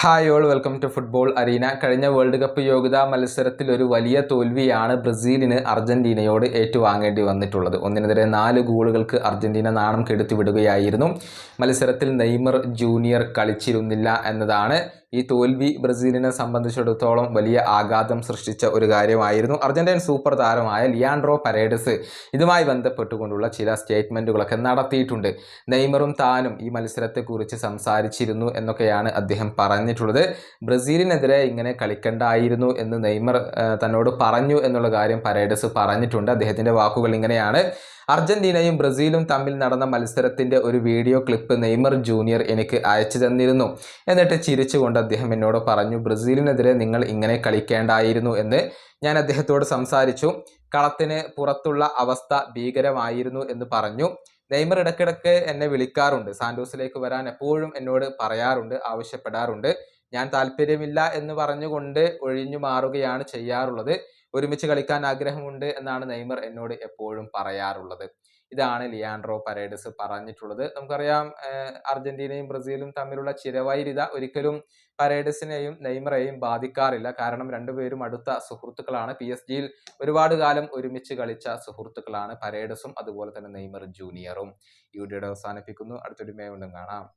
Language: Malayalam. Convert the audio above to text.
Hi all welcome to football arena കഴിഞ്ഞ വേൾഡ് കപ്പ് യോഗ്യതാ മത്സരത്തിൽ ഒരു വലിയ തോൽവിയാണ് ബ്രസീലിന് അർജന്റീനയോട് ഏറ്റുവാങ്ങേണ്ടി വന്നിട്ടുള്ളത്. ഒന്നിനെതിരെ നാല് ഗോളുകൾക്ക് അർജന്റീന നാണം കെടുത്തി വിടുകയായിരുന്നു മത്സരത്തിൽ നെയ്മർ ജൂനിയർ കളിച്ചിരുന്നില്ല എന്നതാണ് ഈ തോൽവി ബ്രസീലിനെ സംബന്ധിച്ചിടത്തോളം വലിയ ആഘാതം സൃഷ്ടിച്ച ഒരു കാര്യമായിരുന്നു. അർജന്റീൻ സൂപ്പർ താരമായ ലിയാൻഡ്രോ പരേഡസ് ഇതുമായി ബന്ധപ്പെട്ടുകൊണ്ടുള്ള ചില സ്റ്റേറ്റ്മെന്റുകളൊക്കെ നടത്തിയിട്ടുണ്ട്. നെയ്മറും താനും ഈ മത്സരത്തെക്കുറിച്ച് സംസാരിച്ചിരുന്നു എന്നൊക്കെയാണ് അദ്ദേഹം പറഞ്ഞിട്ടുള്ളത്. ബ്രസീലിനെതിരെ ഇങ്ങനെ കളിക്കണ്ടായിരുന്നു എന്ന് നെയ്മർ തന്നോട് പറഞ്ഞു എന്നുള്ള കാര്യം പരേഡസ് പറഞ്ഞിട്ടുണ്ട്. അദ്ദേഹത്തിന്റെ വാക്കുകൾ ഇങ്ങനെയാണ്. അർജന്റീനയും ബ്രസീലും തമ്മിൽ നടന്ന മത്സരത്തിന്റെ ഒരു വീഡിയോ ക്ലിപ്പ് നെയ്മർ ജൂനിയർ എനിക്ക് അയച്ചു തന്നിരുന്നു. എന്നിട്ട് ചിരിച്ചുകൊണ്ട് അദ്ദേഹം എന്നോട് പറഞ്ഞു ബ്രസീലിനെതിരെ നിങ്ങൾ ഇങ്ങനെ കളിക്കേണ്ടായിരുന്നു എന്ന് ഞാൻ അദ്ദേഹത്തോട് സംസാരിച്ചു. കളത്തിന് പുറത്തുള്ള അവസ്ഥ ഭീകരമായിരുന്നു എന്ന് പറഞ്ഞു. നെയ്മർ ഇടയ്ക്കിടയ്ക്ക് എന്നെ വിളിക്കാറുണ്ട്. സാന്റോസിലേക്ക് വരാൻ എപ്പോഴും എന്നോട് പറയാറുണ്ട് ആവശ്യപ്പെടാറുണ്ട്. ഞാൻ താല്പര്യമില്ല എന്ന് പറഞ്ഞുകൊണ്ട് ഒഴിഞ്ഞു മാറുകയാണ് ചെയ്യാറുള്ളത്. ഒരുമിച്ച് കളിക്കാൻ ആഗ്രഹമുണ്ട് എന്നാണ് നെയ്മർ എന്നോട് എപ്പോഴും പറയാറുള്ളത്. ഇതാണ് ലിയാൻഡ്രോ പരേഡസ് പറഞ്ഞിട്ടുള്ളത്. നമുക്കറിയാം അർജന്റീനയും ബ്രസീലും തമ്മിലുള്ള ചിരവൈരിത ഒരിക്കലും പരേഡസിനെയും നെയ്മറെയും ബാധിക്കാറില്ല. കാരണം രണ്ടുപേരും അടുത്ത സുഹൃത്തുക്കളാണ്. പി എസ് ജിയിൽ ഒരുപാട് കാലം ഒരുമിച്ച് കളിച്ച സുഹൃത്തുക്കളാണ് പരേഡസും അതുപോലെ തന്നെ നെയ്മർ ജൂനിയറും. ഈ വീഡിയോയുടെ അവസാനിപ്പിക്കുന്നു. അടുത്തൊരു മേ വീണ്ടും കാണാം.